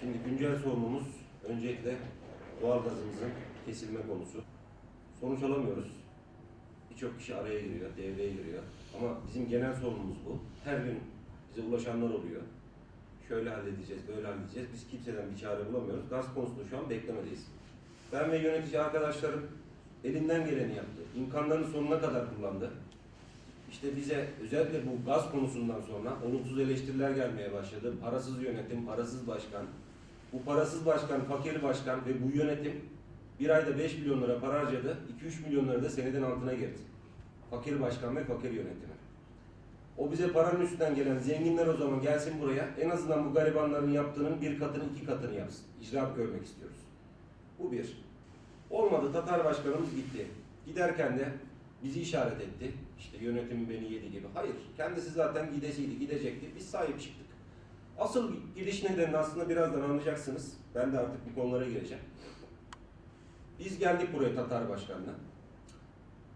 Şimdi güncel sorunumuz öncelikle doğalgazımızın kesilme konusu. Sonuç alamıyoruz. Birçok kişi araya giriyor, devreye giriyor. Ama bizim genel sorunumuz bu. Her gün bize ulaşanlar oluyor. Şöyle halledeceğiz, böyle halledeceğiz. Biz kimseden bir çare bulamıyoruz. Gaz konusunda şu an beklemedeyiz. Ben ve yönetici arkadaşlarım elinden geleni yaptı. İmkanlarını sonuna kadar kullandı. İşte bize özellikle bu gaz konusundan sonra olumsuz eleştiriler gelmeye başladı. Parasız yönetim, parasız başkan. Bu parasız başkan, fakir başkan ve bu yönetim bir ayda 5 milyon lira para harcadı. 2-3 milyon lira da senedin altına girdi. Fakir başkan ve fakir yönetimi. O bize paranın üstünden gelen zenginler o zaman gelsin buraya. En azından bu garibanların yaptığının bir katını iki katını yapsın. İcraat görmek istiyoruz. Bu bir. Olmadı Tatar başkanımız gitti. Giderken de bizi işaret etti. İşte yönetim beni yedi gibi. Hayır. Kendisi zaten gidesiydi, gidecekti. Biz sahip çıktık. Asıl gidiş nedenini aslında birazdan anlayacaksınız. Ben de artık bu konulara gireceğim. Biz geldik buraya Tatar başkanla.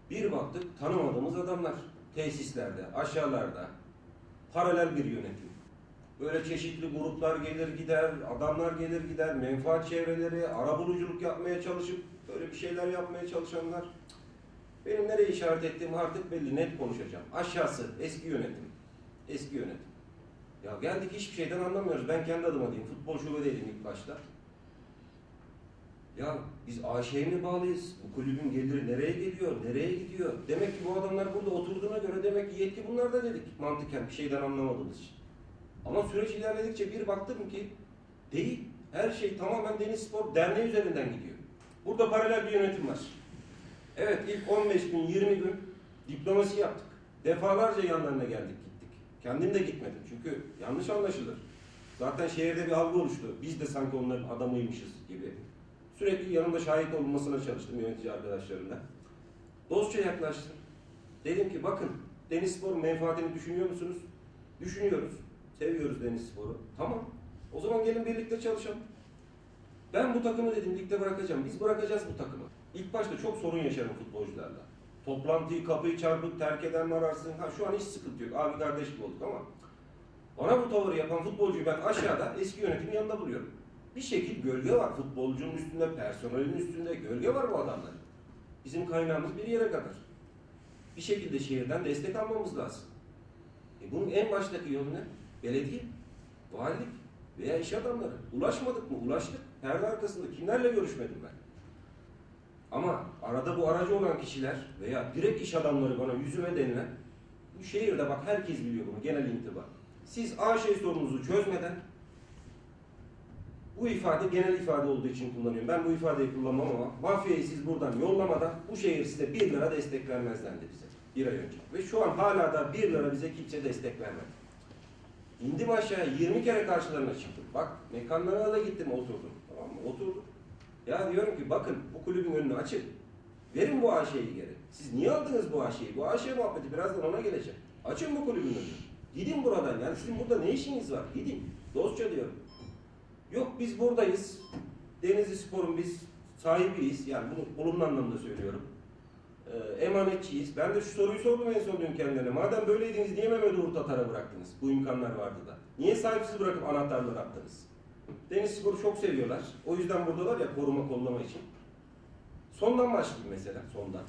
Bir baktık tanımadığımız adamlar. Tesislerde, aşağılarda. Paralel bir yönetim. Böyle çeşitli gruplar gelir gider, adamlar gelir gider, menfaat çevreleri, arabuluculuk yapmaya çalışıp böyle bir şeyler yapmaya çalışanlar. Benim nereye işaret ettiğim artık belli, net konuşacağım. Aşağısı, eski yönetim. Eski yönetim. Ya geldik hiçbir şeyden anlamıyoruz. Ben kendi adıma diyeyim, futbol şubedeydim ilk başta. Ya biz AŞ'ye mi bağlıyız? Bu kulübün geliri nereye geliyor? Nereye gidiyor? Demek ki bu adamlar burada oturduğuna göre demek ki yetki bunlarda dedik mantıken bir şeyden anlamadığımız için. Ama süreç ilerledikçe bir baktım ki değil. Her şey tamamen Deniz Spor Derneği üzerinden gidiyor. Burada paralel bir yönetim var. Evet ilk 15 gün 20 gün diplomasi yaptık. Defalarca yanlarına geldik. Kendim de gitmedim çünkü yanlış anlaşılır. Zaten şehirde bir algı oluştu. Biz de sanki onların adamıymışız gibi. Sürekli yanımda şahit olunmasına çalıştım yönetici arkadaşlarımla. Dostça yaklaştım. Dedim ki bakın Deniz Spor'un menfaatini düşünüyor musunuz? Düşünüyoruz. Seviyoruz Deniz Spor'u. Tamam. O zaman gelin birlikte çalışalım. Ben bu takımı dedim ligde bırakacağım. Biz bırakacağız bu takımı. İlk başta çok sorun yaşarım futbolcularla. Toplantıyı kapıyı çarpıp terk eden ararsın? Ha şu an hiç sıkıntı yok. Abi kardeş gibi olduk ama bana bu tavırı yapan futbolcuyu ben aşağıda eski yönetimin yanında buluyorum. Bir şekil gölge var. Futbolcunun üstünde, personelin üstünde gölge var bu adamların. Bizim kaynağımız bir yere kadar. Bir şekilde şehirden destek almamız lazım. E bunun en baştaki yolu ne? Belediye, valilik veya iş adamları. Ulaşmadık mı? Ulaştık. Perde arkasında kimlerle görüşmedim ben? Ama arada bu aracı olan kişiler veya direkt iş adamları bana yüzüme denilen bu şehirde bak herkes biliyor bunu genel intiba. Siz AŞ sorununuzu çözmeden bu ifade genel ifade olduğu için kullanıyorum. Ben bu ifadeyi kullanmam ama mafyayı siz buradan yollamadan bu şehir size 1 lira destek vermez dendi bize bir ay önce. Ve şu an hala da 1 lira bize kimse destek vermedi. İndim aşağıya 20 kere karşılarına çıktım. Bak mekanlarına da gittim oturdum. Tamam mı? Ya diyorum ki bakın bu kulübün önünü açın. Verin bu AŞ'yi geri. Siz niye aldınız bu AŞ'yi? Bu AŞ muhabbeti birazdan ona geleceğim. Açın bu kulübün önünü. Gidin buradan. Yani sizin burada ne işiniz var? Gidin. Dostça diyorum. Yok biz buradayız. Denizli Spor'un biz sahibiyiz. Yani bunu olumlu anlamda söylüyorum. Ee, emanetçiyiz. Ben de şu soruyu sordum en son dün kendilerine. Madem böyleydiniz niye Mehmet Uğur Tatar'a bıraktınız? Bu imkanlar vardı da. Niye sahipsiz bırakıp anahtarları attınız? Deniz Spor'u çok seviyorlar. O yüzden buradalar ya koruma kollama için. Sondan başlayayım mesela sondan.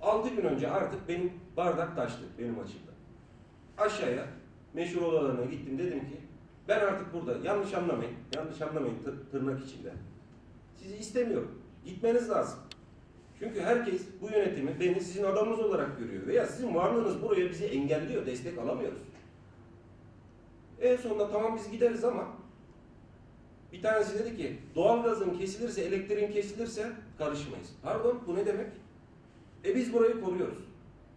6 gün önce artık benim bardak taştı benim açımda. Aşağıya meşhur odalarına gittim dedim ki ben artık burada yanlış anlamayın, yanlış anlamayın tır- tırnak içinde. Sizi istemiyorum. Gitmeniz lazım. Çünkü herkes bu yönetimi beni sizin adamınız olarak görüyor. Veya sizin varlığınız buraya bizi engelliyor, destek alamıyoruz. En sonunda tamam biz gideriz ama bir tanesi dedi ki doğalgazın kesilirse, elektriğin kesilirse karışmayız. Pardon bu ne demek? E biz burayı koruyoruz.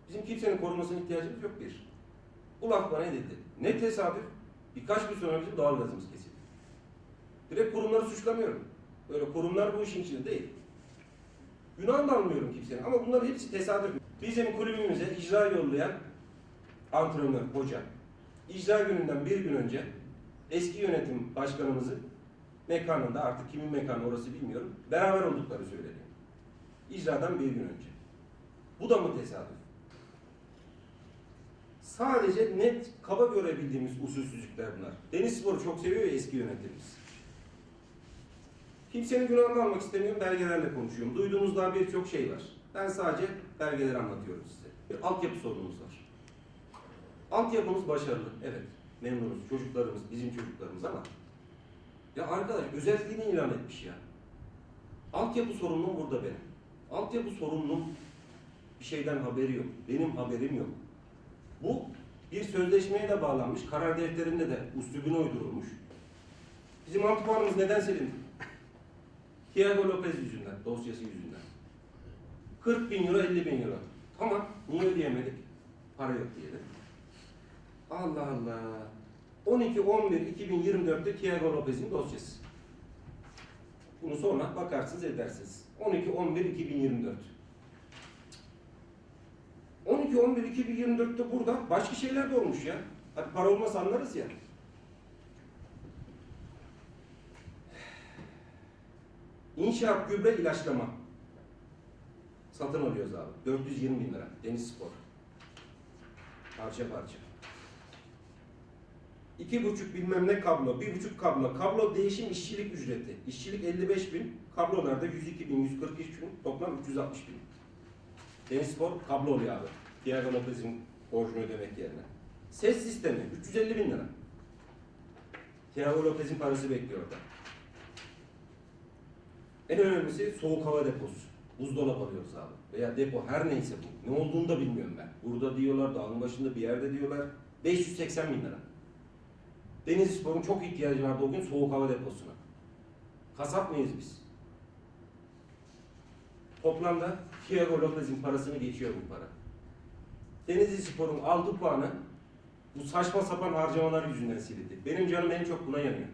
Bizim kimsenin korumasına ihtiyacımız yok bir. Bu laf bana edildi. Ne tesadüf? Birkaç gün sonra bizim doğalgazımız kesildi. Direkt kurumları suçlamıyorum. Böyle kurumlar bu işin içinde değil. Günah da almıyorum kimsenin ama bunların hepsi tesadüf. Bizim kulübümüze icra yollayan antrenör, hoca. İcra gününden bir gün önce eski yönetim başkanımızın mekanında artık kimin mekanı orası bilmiyorum. Beraber oldukları söyleniyor. İcradan bir gün önce. Bu da mı tesadüf? Sadece net kaba görebildiğimiz usulsüzlükler bunlar. Deniz Spor'u çok seviyor ya eski yönetimimiz. Kimsenin günahını almak istemiyorum, belgelerle konuşuyorum. Duyduğunuz daha birçok şey var. Ben sadece belgeleri anlatıyorum size. Bir altyapı sorunumuz var. Altyapımız başarılı, evet. Memnunuz. Çocuklarımız, bizim çocuklarımız ama ya arkadaş özelliğini ilan etmiş ya. Altyapı sorunum burada benim. Altyapı sorunum bir şeyden haberi yok. Benim haberim yok. Bu bir sözleşmeye de bağlanmış. Karar defterinde de üslubuna uydurulmuş. Bizim antipağımız neden silindi? Thiago Lopez yüzünden, dosyası yüzünden. 40 bin euro, 50 bin euro. Tamam, niye ödeyemedik? Para yok diye de. Allah Allah. 12-11-2024'te Thiago Lopez'in dosyası. Bunu sonra bakarsınız edersiniz. 12-11-2024. 12-11-2024'te burada başka şeyler de olmuş ya. Hadi para olmasa anlarız ya. İnşaat gübre ilaçlama. Satın alıyoruz abi. 420 bin lira. Deniz Spor. Parça parça. İki buçuk bilmem ne kablo, bir buçuk kablo. Kablo değişim işçilik ücreti. İşçilik 55 bin, kablolarda 102 bin, 143 bin, toplam 360 bin. Deniz Spor kablo oluyor abi. Thiago Lopez'in borcunu ödemek yerine. Ses sistemi 350 bin lira. Thiago Lopez'in parası bekliyor orada. En önemlisi soğuk hava deposu. Buzdolabı alıyoruz abi. Veya depo her neyse bu. Ne olduğunu da bilmiyorum ben. Burada diyorlar, dağın başında bir yerde diyorlar. 580 bin lira. Deniz Spor'un çok ihtiyacı vardı o gün soğuk hava deposuna. Kasap mıyız biz? Toplamda Thiago Lopez'in parasını geçiyor bu para. Denizli Spor'un aldığı puanı bu saçma sapan harcamalar yüzünden silindi. Benim canım en çok buna yanıyor.